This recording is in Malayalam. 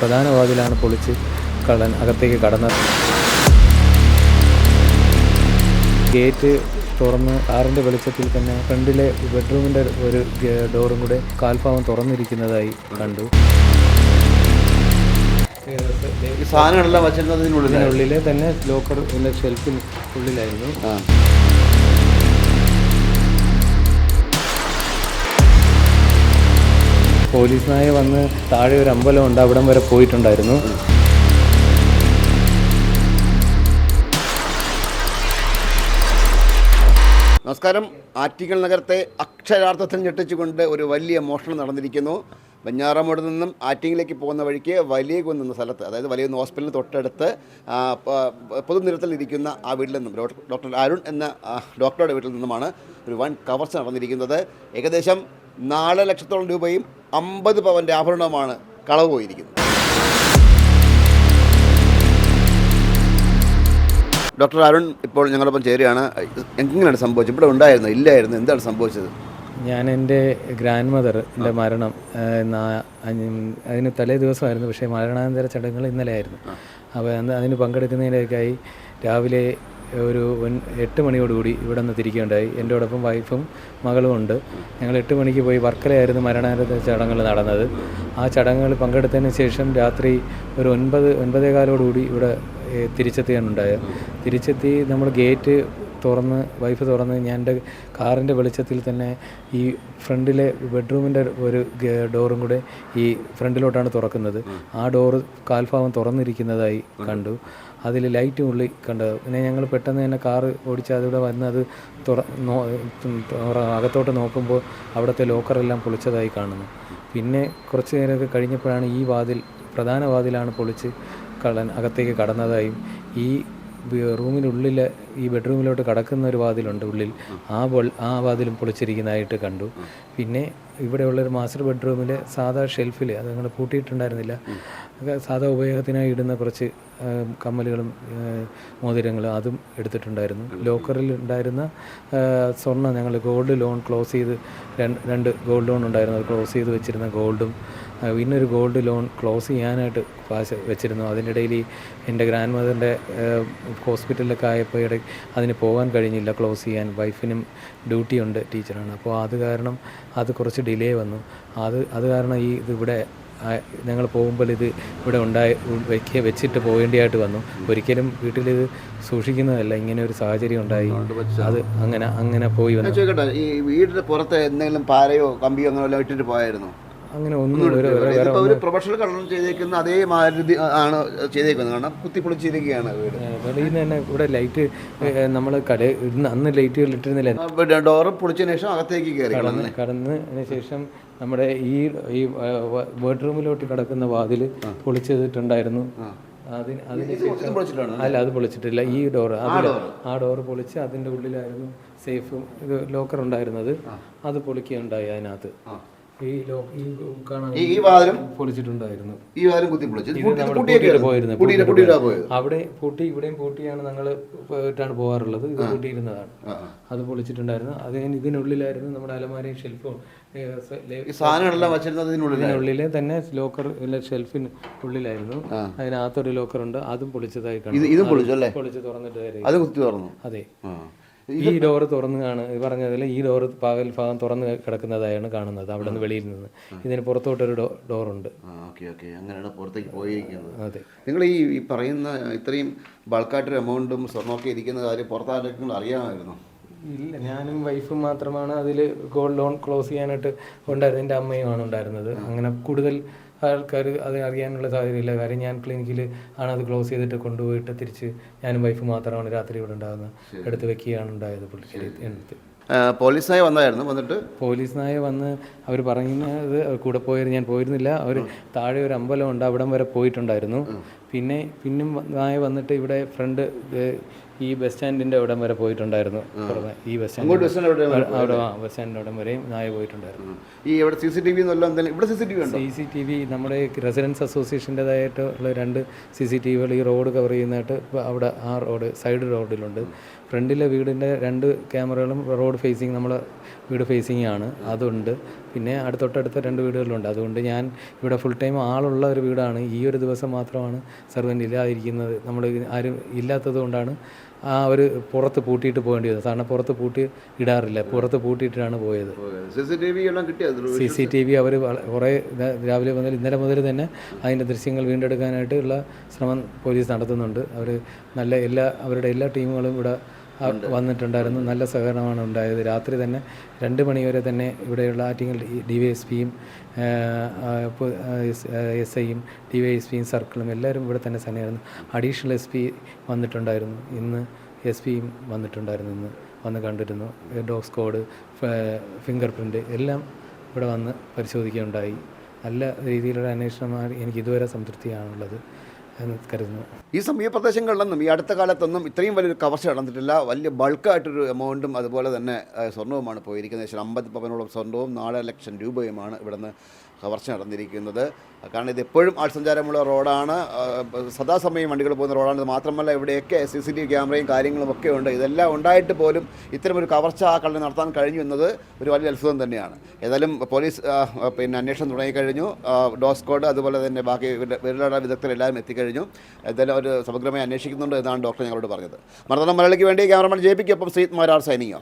പ്രധാന വാതിലാണ് പൊളിച്ച് കള്ളൻ അകത്തേക്ക് കടന്നത്. ഗേറ്റ് തുറന്ന് കാറിന്റെ വെളിച്ചത്തിൽ തന്നെ ഫ്രണ്ടിലെ ബെഡ്റൂമിന്റെ ഒരു ഡോറും കൂടെ കാൽഭാഗം തുറന്നിരിക്കുന്നതായി കണ്ടു. സാധനങ്ങളെല്ലാം വച്ചിരുന്നതിനുള്ളിൽ തന്നെ ലോക്കർ ഷെൽഫിന് ഉള്ളിലായിരുന്നു. പോലീസ് നായ വന്ന് താഴെ ഒരു അമ്പലമുണ്ട് അവിടം വരെ പോയിട്ടുണ്ടായിരുന്നു. നമസ്കാരം. ആറ്റിങ്ങൽ നഗരത്തെ അക്ഷരാർത്ഥത്തിൽ ഞെട്ടിച്ചുകൊണ്ട് ഒരു വലിയ മോഷണം നടന്നിരിക്കുന്നു. വെഞ്ഞാറമൂട് നിന്നും ആറ്റിങ്ങിലേക്ക് പോകുന്ന വഴിക്ക് വലിയ കുന്ന് സ്ഥലത്ത് അതായത് വലിയ കുന്ന് ഹോസ്പിറ്റലിന് തൊട്ടടുത്ത് പൊതുനിരത്തിൽ ഇരിക്കുന്ന ആ വീട്ടിൽ നിന്നും ഡോക്ടർ- ഡോക്ടർ അരുൺ എന്ന ഡോക്ടറുടെ വീട്ടിൽ നിന്നുമാണ് ഒരു വൺ കവർച്ച നടന്നിരിക്കുന്നത്. ഏകദേശം നാല് ലക്ഷത്തോളം രൂപയും അമ്പത് പവന്റെ ആഭരണവുമാണ് കളവ് പോയിരിക്കുന്നത്. ഡോക്ടർ അരുൺ ഇപ്പോൾ ഞങ്ങളൊപ്പം ചേരുകയാണ്. എങ്ങനെയാണ് സംഭവിച്ചത്? ഇവിടെ ഉണ്ടായിരുന്നു? ഇല്ലായിരുന്നു? എന്താണ് സംഭവിച്ചത്? ഞാൻ എന്റെ ഗ്രാൻഡ് മദർ എന്റെ മരണം അതിന് തലേ ദിവസമായിരുന്നു. പക്ഷേ മരണാനന്തര ചടങ്ങുകൾ ഇന്നലെ ആയിരുന്നു അപ്പോൾ അതിന് പങ്കെടുക്കുന്നതിനൊക്കെയായി രാവിലെ ഒരു എട്ട് മണിയോടുകൂടി ഇവിടെ നിന്ന് തിരിക്കുകയുണ്ടായി. എന്റെ ഒപ്പം വൈഫും മകളും ഉണ്ട്. ഞങ്ങൾ എട്ട് മണിക്ക് പോയി വർക്കലയായിരുന്നു മരണാനന്തര ചടങ്ങുകൾ നടന്നത്. ആ ചടങ്ങുകൾ പങ്കെടുത്തതിന് ശേഷം രാത്രി ഒരു ഒൻപത് ഒൻപതേകാലോടുകൂടി ഇവിടെ തിരിച്ചെത്തിയാണ് തിരിച്ചെത്തുകയാണ് ഉണ്ടായത് തിരിച്ചെത്തി നമ്മൾ ഗേറ്റ് തുറന്ന് വൈഫ് തുറന്ന് ഞാൻ എന്റെ കാറിന്റെ വെളിച്ചത്തിൽ തന്നെ ഈ ഫ്രണ്ടിലെ ബെഡ്റൂമിന്റെ ഒരു ഡോറും കൂടെ ഈ ഫ്രണ്ടിലോട്ടാണ് തുറക്കുന്നത്. ആ ഡോറ് കാൽഭാഗം തുറന്നിരിക്കുന്നതായി കണ്ടു. അതിൽ ലൈറ്റ് ഉള്ളി കണ്ടത് പിന്നെ ഞങ്ങൾ പെട്ടെന്ന് തന്നെ കാറ് ഓടിച്ച് അതിവിടെ വന്ന് അത് തുറ അകത്തോട്ട് നോക്കുമ്പോൾ അവിടുത്തെ ലോക്കറെല്ലാം പൊളിച്ചതായി കാണുന്നു. പിന്നെ കുറച്ച് നേരമൊക്കെ കഴിഞ്ഞപ്പോഴാണ് ഈ വാതിൽ പ്രധാന വാതിലാണ് പൊളിച്ച് കള്ളൻ അകത്തേക്ക് കടന്നതായും ഈ റൂമിനുള്ളിൽ ഈ ബെഡ്റൂമിലോട്ട് കടക്കുന്ന ഒരു വാതിലുണ്ട് ഉള്ളിൽ. ആ ആ വാതിലും പൊളിച്ചിരിക്കുന്നതായിട്ട് കണ്ടു. പിന്നെ ഇവിടെയുള്ളൊരു മാസ്റ്റർ ബെഡ്റൂമിൽ സാധാ ഷെൽഫിൽ അത് നിങ്ങൾ പൂട്ടിയിട്ടുണ്ടായിരുന്നില്ല. സാധാ ഉപയോഗത്തിനായി ഇടുന്ന കുറച്ച് കമ്മലുകളും മോതിരങ്ങളും അതും എടുത്തിട്ടുണ്ടായിരുന്നു. ലോക്കറിൽ ഉണ്ടായിരുന്ന സ്വർണം ഞങ്ങൾ ഗോൾഡ് ലോൺ ക്ലോസ് ചെയ്ത് രണ്ട് ഗോൾഡ് ലോൺ ഉണ്ടായിരുന്നു. അത് ക്ലോസ് ചെയ്ത് വെച്ചിരുന്ന ഗോൾഡും പിന്നൊരു ഗോൾഡ് ലോൺ ക്ലോസ് ചെയ്യാനായിട്ട് കാശ് വെച്ചിരുന്നു. അതിന്റെ ഇടയിൽ ഈ എന്റെ ഗ്രാൻഡ് മദറിന്റെ ഹോസ്പിറ്റലിലൊക്കെ ആയപ്പോൾ ഇടയ്ക്ക് അതിന് പോകാൻ കഴിഞ്ഞില്ല ക്ലോസ് ചെയ്യാൻ. വൈഫിനും ഡ്യൂട്ടി ഉണ്ട് ടീച്ചറാണ് അപ്പോൾ അത് കാരണം അത് കുറച്ച് ഡിലേ വന്നു. അത് അത് കാരണം ഈ ഇതിവിടെ ഇവിടെ ഞങ്ങൾ പോകുമ്പോൾ ഇത് ഇവിടെ ഉണ്ടായി വെക്കുക വെച്ചിട്ട് പോകേണ്ടിയായിട്ട് വന്നു. ഒരിക്കലും വീട്ടിലിത് സൂക്ഷിക്കുന്നതല്ല ഇങ്ങനെ ഒരു സാഹചര്യം ഉണ്ടായി. അത് അങ്ങനെ അങ്ങനെ പോയി വന്നു. ചോദിക്കട്ടെ ഈ വീടിന്റെ പുറത്ത് എന്തെങ്കിലും പാരയോ കമ്പിയോ അങ്ങനെ ഇട്ടിട്ട് പോയായിരുന്നു? അങ്ങനെ ഒന്നും ഒരു പ്രൊഫഷണൽ കള്ളൻ ചെയ്തേക്കുന്ന അതേ മാരുതി ആണ് ചെയ്തേക്കുന്നത്. കാരണം കുത്തിപ്പൊളിച്ചിരിക്കുകയാണ് വീട്. വെളിയിൽ നിന്ന് തന്നെ ഇവിടെ ലൈറ്റ് നമ്മൾ കട അന്ന് ലൈറ്റുകൾ ഇട്ടിരുന്നില്ല ഡോറ് പൊളിച്ചതിന് ശേഷം അകത്തേക്ക് കയറി കടന്ന് കടന്നതിന് ശേഷം നമ്മുടെ ഈ ഈ ബെഡ്റൂമിലോട്ട് കിടക്കുന്ന വാതിൽ പൊളിച്ചിട്ടുണ്ടായിരുന്നു അതിന് അതിന് അല്ല അത് പൊളിച്ചിട്ടില്ല. ഈ ഡോർ ആ ഡോർ പൊളിച്ച് അതിന്റെ ഉള്ളിലായിരുന്നു സേഫ് ലോക്കർ ഉണ്ടായിരുന്നത്. അത് പൊളിക്കുകയുണ്ടായി അതിനകത്ത്. ഈ വാതിലും പൊളിച്ചിട്ടുണ്ടായിരുന്നു. ഈ വാതിലും കുത്തി പൊളിച്ചു. അവിടെ പൂട്ടി ഇവിടെയും പൂട്ടിയാണ് ഞങ്ങൾ ഇട്ടാണ് പോകാറുള്ളത്. ഇത് പൂട്ടിയിരുന്നതാണ്. അത് പൊളിച്ചിട്ടുണ്ടായിരുന്നു. അത് ഇതിനുള്ളിലായിരുന്നു നമ്മുടെ അലമാരയും ഷെൽഫും സാധനങ്ങളെല്ലാം ഇതിനുള്ളിലെ തന്നെ ലോക്കർ ഷെൽഫിന് ഉള്ളിലായിരുന്നു. അതിനകത്തൊരു ലോക്കർ ഉണ്ട് അതും പൊളിച്ചതായി കണ്ടു. ഇതും പൊളിച്ചു അല്ലേ? പൊളിച്ച് തുറന്നിട്ട് അത് കുത്തി തുറന്നു. അതെ. ഈ ഡോറ് തുറന്ന് കാണുക പറഞ്ഞതിൽ ഈ ഡോറ് പകൽ ഭാഗം തുറന്ന് കിടക്കുന്നതായാണ് കാണുന്നത് അവിടെ നിന്ന് വെളിയിൽ നിന്ന്. ഇതിന് പുറത്തോട്ടൊരു ഡോ ഡോറുണ്ട്. ആ ഓക്കെ ഓക്കെ. അങ്ങനെയാണ് പുറത്തേക്ക് പോയിരിക്കുന്നത്. അതെ. നിങ്ങൾ ഈ ഈ പറയുന്ന ഇത്രയും ബൾക്കായിട്ടൊരു എമൗണ്ടും സ്വർണമൊക്കെ ഇരിക്കുന്ന കാര്യം പുറത്താരെങ്കിലും അറിയാമായിരുന്നു? ഇല്ല ഞാനും വൈഫും മാത്രമാണ് അതിൽ ഗോൾഡ് ലോൺ ക്ലോസ് ചെയ്യാനായിട്ട് ഉണ്ടായിരുന്നത് എന്റെ അമ്മയുമാണ് ഉണ്ടായിരുന്നത്. അങ്ങനെ കൂടുതൽ ആൾക്കാർ അത് അറിയാനുള്ള സാധ്യതയില്ല. കാര്യം ഞാൻ ക്ലിനിക്കിൽ ആണ് അത് ക്ലോസ് ചെയ്തിട്ട് കൊണ്ടുപോയിട്ട് തിരിച്ച് ഞാനും വൈഫ് മാത്രമാണ് രാത്രി ഇവിടെ ഉണ്ടാകുന്നത്. എടുത്ത് വെക്കുകയാണ് ഉണ്ടായത് പുള്ളിക്കാരി എടുത്ത്. നായ വന്നായിരുന്നു വന്നിട്ട്? പോലീസ് നായ വന്ന് അവർ പറയുന്നത് കൂടെ പോയത് ഞാൻ പോയിരുന്നില്ല. അവർ താഴെ ഒരു അമ്പലം ഉണ്ട് അവിടം വരെ പോയിട്ടുണ്ടായിരുന്നു. പിന്നെ പിന്നും നായ വന്നിട്ട് ഇവിടെ ഫ്രണ്ട് ഈ ബസ് സ്റ്റാൻഡിന്റെ അവിടം വരെ പോയിട്ടുണ്ടായിരുന്നു. പുറമെ. ഈ ബസ് സ്റ്റാൻഡ് ബസ്സിന് അവിടെ ബസ് സ്റ്റാൻഡിന്റെ അവിടം വരെയും നായ പോയിട്ടുണ്ടായിരുന്നു. ഈ ഇവിടെ സി സി ടി വി എന്നെല്ലാം എന്തെങ്കിലും ഇവിടെ C C T V C C T V നമ്മുടെ റെസിഡൻസ് അസോസിയേഷന്റെതായിട്ടുള്ള രണ്ട് സി സി ടി വികൾ ഈ റോഡ് കവർ ചെയ്യുന്നതായിട്ട് അവിടെ ആ റോഡ് സൈഡ് റോഡിലുണ്ട്. ഫ്രണ്ടിലെ വീടിന്റെ രണ്ട് ക്യാമറകളും റോഡ് ഫേസിങ് നമ്മളെ വീട് ഫേസിങ് ആണ്. അതുണ്ട്. പിന്നെ അടുത്തൊട്ടടുത്ത രണ്ട് വീടുകളുണ്ട് അതുകൊണ്ട് ഞാൻ ഇവിടെ ഫുൾ ടൈം ആളുള്ള ഒരു വീടാണ്. ഈ ഒരു ദിവസം മാത്രമാണ് സർവന്റ് ഇല്ലാതിരിക്കുന്നത് നമ്മൾ ആരും ഇല്ലാത്തത് കൊണ്ടാണ് ആ ഒരു പുറത്ത് പൂട്ടിയിട്ട് പോകേണ്ടി വന്നത്. കാരണം പുറത്ത് പൂട്ടി ഇടാറില്ല. പുറത്ത് പൂട്ടിയിട്ടാണ് പോയത്. സി സി ടി വി അവർ കുറേ രാവിലെ മുതൽ ഇന്നലെ മുതൽ തന്നെ അതിന്റെ ദൃശ്യങ്ങൾ വീണ്ടെടുക്കാനായിട്ടുള്ള ശ്രമം പോലീസ് നടത്തുന്നുണ്ട്. അവർ നല്ല എല്ലാ അവരുടെ എല്ലാ ടീമുകളും ഇവിടെ വന്നിട്ടുണ്ടായിരുന്നു. നല്ല സഹകരണമാണ് ഉണ്ടായത്. രാത്രി തന്നെ രണ്ട് മണിവരെ തന്നെ ഇവിടെയുള്ള ആറ്റിങ്ങൽ ഡി വൈ എസ് പിയും എസ് ഐയും ഡി വൈ എസ് പിയും സർക്കിളും എല്ലാവരും ഇവിടെ തന്നെ തന്നെയായിരുന്നു അഡീഷണൽ എസ് പി വന്നിട്ടുണ്ടായിരുന്നു. ഇന്ന് എസ് പിയും വന്നിട്ടുണ്ടായിരുന്നു. ഇന്ന് വന്ന് കണ്ടിരുന്നു. ഡോഗ് സ്ക്വാഡ് ഫിംഗർ പ്രിന്റ് എല്ലാം ഇവിടെ വന്ന് പരിശോധിക്കുകയുണ്ടായി. നല്ല രീതിയിലുള്ള അന്വേഷണമാണ് എനിക്ക് ഇതുവരെ സംതൃപ്തിയാണുള്ളത്. എന്ന് കരുതുന്നു. ഈ സമീപ പ്രദേശങ്ങളിലൊന്നും ഈ അടുത്ത കാലത്തൊന്നും ഇത്രയും വലിയൊരു കവർച്ച നടന്നിട്ടില്ല. വലിയ ബൾക്കായിട്ടൊരു എമൗണ്ടും അതുപോലെ തന്നെ സ്വർണവുമാണ് പോയിരിക്കുന്നത്. ഏകദേശം അമ്പത് പവനോളം സ്വർണവും നാല് ലക്ഷം രൂപയുമാണ് ഇവിടുന്ന് കവർച്ച നടന്നിരിക്കുന്നത്. കാരണം ഇത് എപ്പോഴും ആൾസഞ്ചാരമുള്ള റോഡാണ്. സദാസമയം വണ്ടികൾ പോകുന്ന റോഡാണ്. ഇത് മാത്രമല്ല ഇവിടെയൊക്കെ സി സി ടി വി ക്യാമറയും കാര്യങ്ങളും ഒക്കെ ഉണ്ട്. ഇതെല്ലാം ഉണ്ടായിട്ട് പോലും ഇത്തരമൊരു കവർച്ച ആ കള്ളി നടത്താൻ കഴിഞ്ഞു എന്നത് ഒരു വലിയ അത്ഭുതം തന്നെയാണ്. ഏതായാലും പോലീസ് പിന്നെ അന്വേഷണം തുടങ്ങിക്കഴിഞ്ഞു. ആ, ഡോസ് കോഡ് അതുപോലെ തന്നെ ബാക്കി വിരലട വിദഗ്ധരെല്ലാവരും എത്തിക്കഴിഞ്ഞു. ഏതായാലും അവർ സമഗ്രമായി അന്വേഷിക്കുന്നുണ്ട് എന്നാണ് ഡോക്ടർ ഞങ്ങളോട് പറഞ്ഞത്. മർദ്ദനം മലയാളിക്ക് വേണ്ടി ക്യാമറമാൻ ജെ പിക്കൊപ്പം സീത് മാരാർ സൈനിങ്